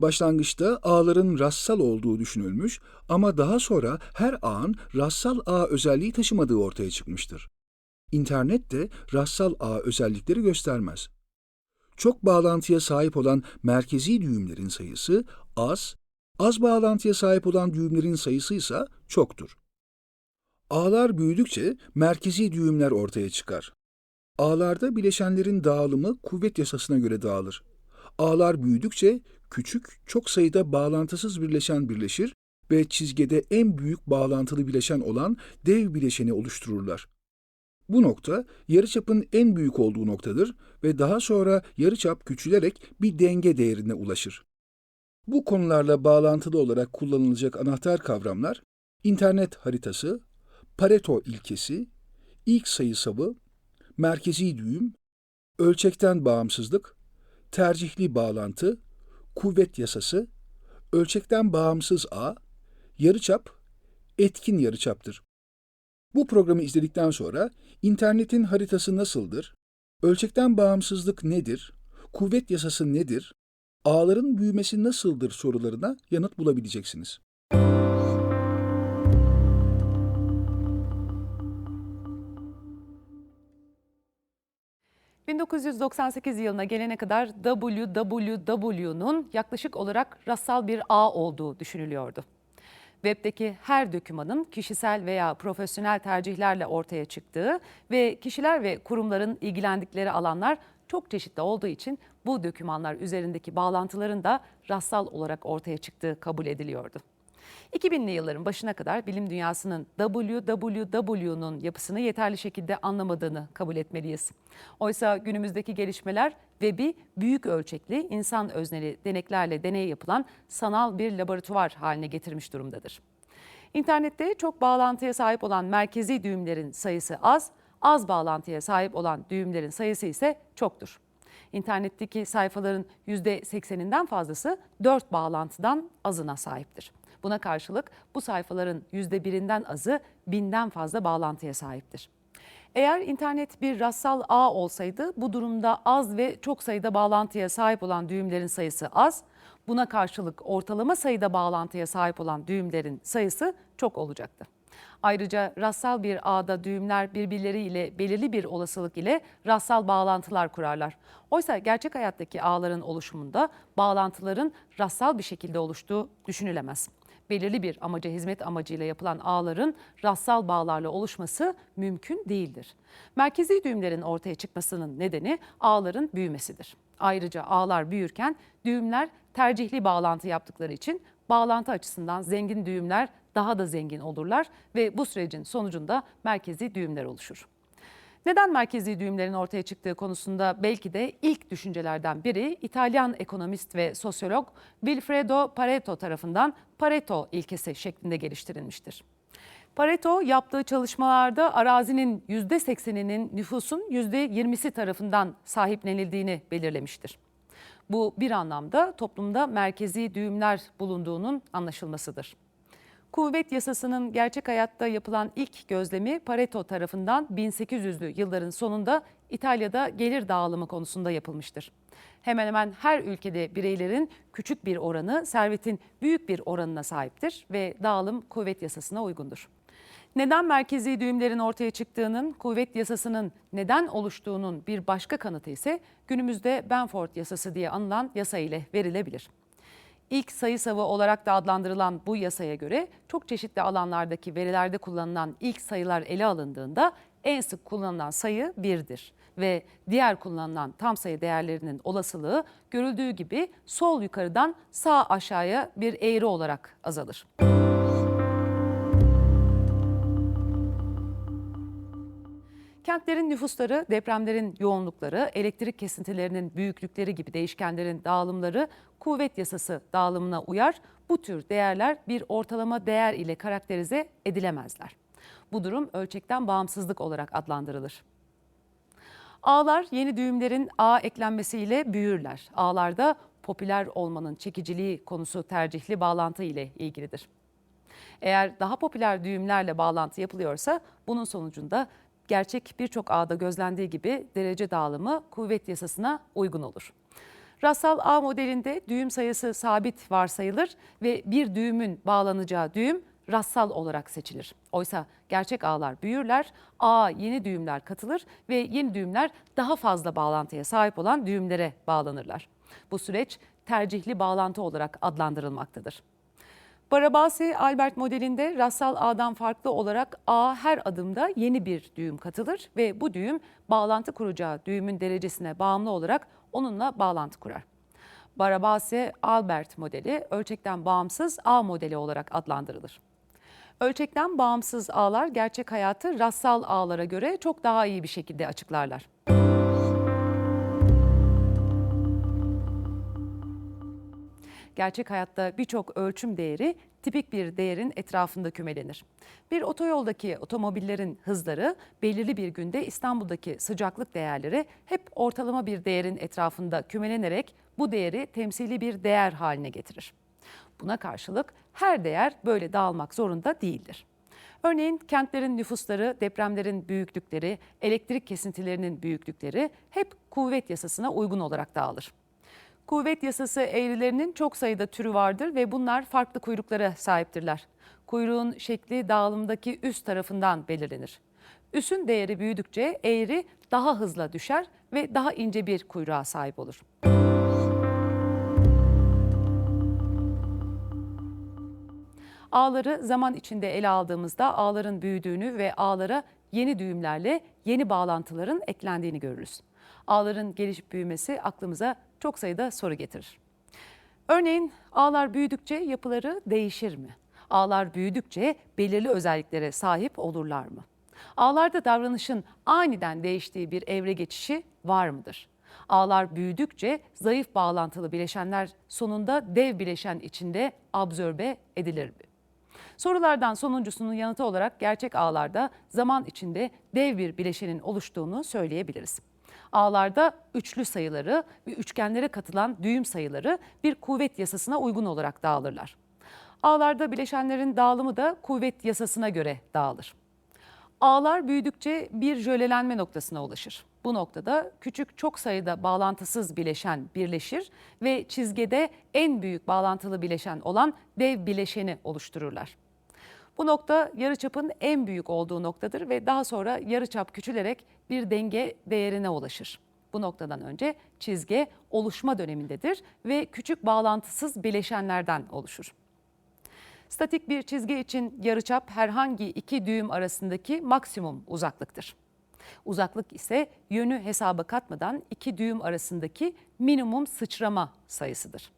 Başlangıçta ağların rastsal olduğu düşünülmüş ama daha sonra her ağın rastsal ağ özelliği taşımadığı ortaya çıkmıştır. İnternet de rastsal ağ özellikleri göstermez. Çok bağlantıya sahip olan merkezi düğümlerin sayısı az, az bağlantıya sahip olan düğümlerin sayısı ise çoktur. Ağlar büyüdükçe merkezi düğümler ortaya çıkar. Ağlarda bileşenlerin dağılımı kuvvet yasasına göre dağılır. Ağlar büyüdükçe küçük, çok sayıda bağlantısız birleşen birleşir ve çizgede en büyük bağlantılı bileşen olan dev bileşeni oluştururlar. Bu nokta yarıçapın en büyük olduğu noktadır ve daha sonra yarıçap küçülerek bir denge değerine ulaşır. Bu konularla bağlantılı olarak kullanılacak anahtar kavramlar internet haritası, Pareto ilkesi, ilk sayısavı, merkezi düğüm, ölçekten bağımsızlık, tercihli bağlantı, kuvvet yasası, ölçekten bağımsız ağ, yarıçap, etkin yarıçaptır. Bu programı izledikten sonra internetin haritası nasıldır, ölçekten bağımsızlık nedir, kuvvet yasası nedir, ağların büyümesi nasıldır sorularına yanıt bulabileceksiniz. ...1998 yılına gelene kadar www'nun yaklaşık olarak rastsal bir ağ olduğu düşünülüyordu. Web'deki her dokümanın kişisel veya profesyonel tercihlerle ortaya çıktığı ve kişiler ve kurumların ilgilendikleri alanlar çok çeşitli olduğu için bu dokümanlar üzerindeki bağlantıların da rastsal olarak ortaya çıktığı kabul ediliyordu. 2000'li yılların başına kadar bilim dünyasının www'nun yapısını yeterli şekilde anlamadığını kabul etmeliyiz. Oysa günümüzdeki gelişmeler web'i büyük ölçekli insan özneli deneklerle deney yapılan sanal bir laboratuvar haline getirmiş durumdadır. İnternette çok bağlantıya sahip olan merkezi düğümlerin sayısı az, az bağlantıya sahip olan düğümlerin sayısı ise çoktur. İnternetteki sayfaların %80'inden fazlası 4 bağlantıdan azına sahiptir. Buna karşılık bu sayfaların %1'inden azı binden fazla bağlantıya sahiptir. Eğer internet bir rastsal ağ olsaydı bu durumda az ve çok sayıda bağlantıya sahip olan düğümlerin sayısı az, buna karşılık ortalama sayıda bağlantıya sahip olan düğümlerin sayısı çok olacaktı. Ayrıca rastsal bir ağda düğümler birbirleriyle belirli bir olasılık ile rastsal bağlantılar kurarlar. Oysa gerçek hayattaki ağların oluşumunda bağlantıların rastsal bir şekilde oluştuğu düşünülemez belirli bir amaca hizmet amacıyla yapılan ağların rastsal bağlarla oluşması mümkün değildir. Merkezi düğümlerin ortaya çıkmasının nedeni ağların büyümesidir. Ayrıca ağlar büyürken düğümler tercihli bağlantı yaptıkları için bağlantı açısından zengin düğümler daha da zengin olurlar ve bu sürecin sonucunda merkezi düğümler oluşur. Neden merkezi düğümlerin ortaya çıktığı konusunda belki de ilk düşüncelerden biri İtalyan ekonomist ve sosyolog Wilfredo Pareto tarafından Pareto ilkesi şeklinde geliştirilmiştir. Pareto yaptığı çalışmalarda arazinin %80'inin nüfusun %20'si tarafından sahiplenildiğini belirlemiştir. Bu bir anlamda toplumda merkezi düğümler bulunduğunun anlaşılmasıdır. Kuvvet yasasının gerçek hayatta yapılan ilk gözlemi Pareto tarafından 1800'lü yılların sonunda İtalya'da gelir dağılımı konusunda yapılmıştır. Hemen hemen her ülkede bireylerin küçük bir oranı servetin büyük bir oranına sahiptir ve dağılım kuvvet yasasına uygundur. Neden merkezi düğümlerin ortaya çıktığının, kuvvet yasasının neden oluştuğunun bir başka kanıtı ise günümüzde Benford yasası diye anılan yasa ile verilebilir. İlk sayı savı olarak da adlandırılan bu yasaya göre çok çeşitli alanlardaki verilerde kullanılan ilk sayılar ele alındığında en sık kullanılan sayı 1'dir ve diğer kullanılan tam sayı değerlerinin olasılığı görüldüğü gibi sol yukarıdan sağ aşağıya bir eğri olarak azalır. Kentlerin nüfusları, depremlerin yoğunlukları, elektrik kesintilerinin büyüklükleri gibi değişkenlerin dağılımları kuvvet yasası dağılımına uyar. Bu tür değerler bir ortalama değer ile karakterize edilemezler. Bu durum ölçekten bağımsızlık olarak adlandırılır. Ağlar yeni düğümlerin ağ eklenmesiyle büyürler. Ağlarda popüler olmanın çekiciliği konusu tercihli bağlantı ile ilgilidir. Eğer daha popüler düğümlerle bağlantı yapılıyorsa bunun sonucunda gerçek birçok ağda gözlendiği gibi derece dağılımı kuvvet yasasına uygun olur. Rassal ağ modelinde düğüm sayısı sabit varsayılır ve bir düğümün bağlanacağı düğüm rassal olarak seçilir. Oysa gerçek ağlar büyürler, ağa yeni düğümler katılır ve yeni düğümler daha fazla bağlantıya sahip olan düğümlere bağlanırlar. Bu süreç tercihli bağlantı olarak adlandırılmaktadır. Barabasi Albert modelinde rassal ağdan farklı olarak ağ her adımda yeni bir düğüm katılır ve bu düğüm bağlantı kuracağı düğümün derecesine bağımlı olarak onunla bağlantı kurar. Barabasi Albert modeli ölçekten bağımsız ağ modeli olarak adlandırılır. Ölçekten bağımsız ağlar gerçek hayatı rassal ağlara göre çok daha iyi bir şekilde açıklarlar. Gerçek hayatta birçok ölçüm değeri tipik bir değerin etrafında kümelenir. Bir otoyoldaki otomobillerin hızları belirli bir günde İstanbul'daki sıcaklık değerleri hep ortalama bir değerin etrafında kümelenerek bu değeri temsili bir değer haline getirir. Buna karşılık her değer böyle dağılmak zorunda değildir. Örneğin kentlerin nüfusları, depremlerin büyüklükleri, elektrik kesintilerinin büyüklükleri hep kuvvet yasasına uygun olarak dağılır. Kuvvet yasası eğrilerinin çok sayıda türü vardır ve bunlar farklı kuyruklara sahiptirler. Kuyruğun şekli dağılımdaki üst tarafından belirlenir. Üsün değeri büyüdükçe eğri daha hızla düşer ve daha ince bir kuyruğa sahip olur. Ağları zaman içinde ele aldığımızda ağların büyüdüğünü ve ağlara yeni düğümlerle yeni bağlantıların eklendiğini görürüz. Ağların gelişip büyümesi aklımıza çok sayıda soru getirir. Örneğin ağlar büyüdükçe yapıları değişir mi? Ağlar büyüdükçe belirli özelliklere sahip olurlar mı? Ağlarda davranışın aniden değiştiği bir evre geçişi var mıdır? Ağlar büyüdükçe zayıf bağlantılı bileşenler sonunda dev bileşen içinde absorbe edilir mi? Sorulardan sonuncusunun yanıtı olarak gerçek ağlarda zaman içinde dev bir bileşenin oluştuğunu söyleyebiliriz. Ağlarda üçlü sayıları ve üçgenlere katılan düğüm sayıları bir kuvvet yasasına uygun olarak dağılırlar. Ağlarda bileşenlerin dağılımı da kuvvet yasasına göre dağılır. Ağlar büyüdükçe bir jölelenme noktasına ulaşır. Bu noktada küçük çok sayıda bağlantısız bileşen birleşir ve çizgede en büyük bağlantılı bileşen olan dev bileşeni oluştururlar. Bu nokta yarıçapın en büyük olduğu noktadır ve daha sonra yarıçap küçülerek bir denge değerine ulaşır. Bu noktadan önce çizge oluşma dönemindedir ve küçük bağlantısız bileşenlerden oluşur. Statik bir çizgi için yarıçap herhangi iki düğüm arasındaki maksimum uzaklıktır. Uzaklık ise yönü hesaba katmadan iki düğüm arasındaki minimum sıçrama sayısıdır.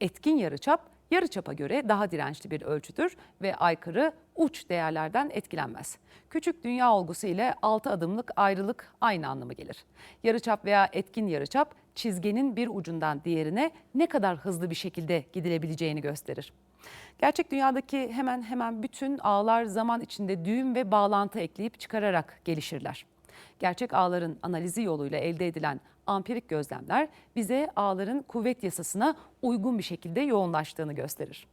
Etkin yarıçap yarıçapa göre daha dirençli bir ölçüdür ve aykırı uç değerlerden etkilenmez. Küçük dünya olgusu ile 6 adımlık ayrılık aynı anlamı gelir. Yarıçap veya etkin yarıçap çizgenin bir ucundan diğerine ne kadar hızlı bir şekilde gidilebileceğini gösterir. Gerçek dünyadaki hemen hemen bütün ağlar zaman içinde düğüm ve bağlantı ekleyip çıkararak gelişirler. Gerçek ağların analizi yoluyla elde edilen ampirik gözlemler bize ağların kuvvet yasasına uygun bir şekilde yoğunlaştığını gösterir.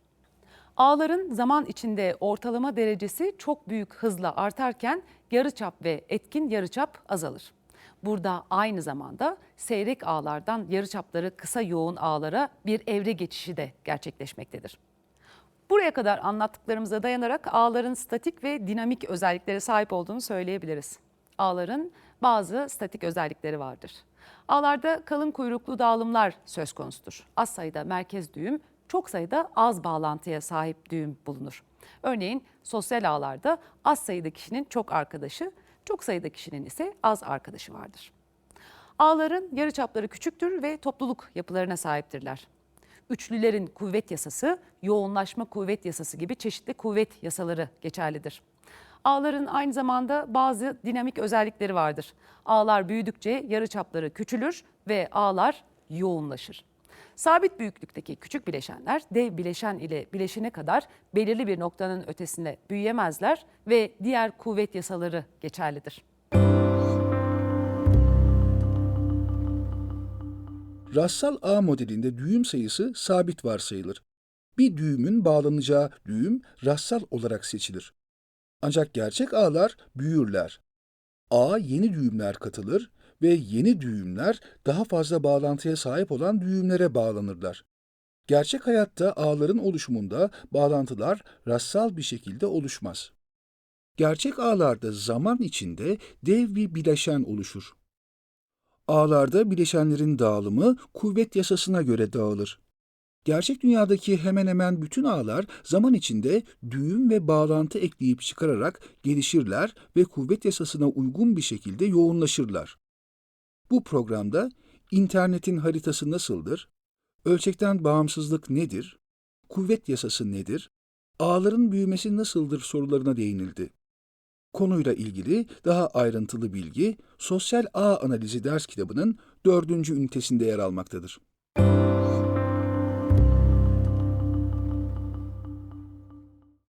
Ağların zaman içinde ortalama derecesi çok büyük hızla artarken yarıçap ve etkin yarıçap azalır. Burada aynı zamanda seyrek ağlardan yarıçapları kısa yoğun ağlara bir evre geçişi de gerçekleşmektedir. Buraya kadar anlattıklarımıza dayanarak ağların statik ve dinamik özelliklere sahip olduğunu söyleyebiliriz. Ağların bazı statik özellikleri vardır. Ağlarda kalın kuyruklu dağılımlar söz konusudur. Az sayıda merkez düğüm, çok sayıda az bağlantıya sahip düğüm bulunur. Örneğin sosyal ağlarda az sayıda kişinin çok arkadaşı, çok sayıda kişinin ise az arkadaşı vardır. Ağların yarıçapları küçüktür ve topluluk yapılarına sahiptirler. Üçlülerin kuvvet yasası, yoğunlaşma kuvvet yasası gibi çeşitli kuvvet yasaları geçerlidir. Ağların aynı zamanda bazı dinamik özellikleri vardır. Ağlar büyüdükçe yarıçapları küçülür ve ağlar yoğunlaşır. Sabit büyüklükteki küçük bileşenler dev bileşen ile bileşene kadar belirli bir noktanın ötesine büyüyemezler ve diğer kuvvet yasaları geçerlidir. Rassal ağ modelinde düğüm sayısı sabit varsayılır. Bir düğümün bağlanacağı düğüm rassal olarak seçilir. Ancak gerçek ağlar büyürler. Ağa yeni düğümler katılır ve yeni düğümler daha fazla bağlantıya sahip olan düğümlere bağlanırlar. Gerçek hayatta ağların oluşumunda bağlantılar rastsal bir şekilde oluşmaz. Gerçek ağlarda zaman içinde dev bir bileşen oluşur. Ağlarda bileşenlerin dağılımı kuvvet yasasına göre dağılır. Gerçek dünyadaki hemen hemen bütün ağlar zaman içinde düğüm ve bağlantı ekleyip çıkararak gelişirler ve kuvvet yasasına uygun bir şekilde yoğunlaşırlar. Bu programda internetin haritası nasıldır? Ölçekten bağımsızlık nedir? Kuvvet yasası nedir? Ağların büyümesi nasıldır sorularına değinildi. Konuyla ilgili daha ayrıntılı bilgi Sosyal Ağ Analizi ders kitabının dördüncü ünitesinde yer almaktadır.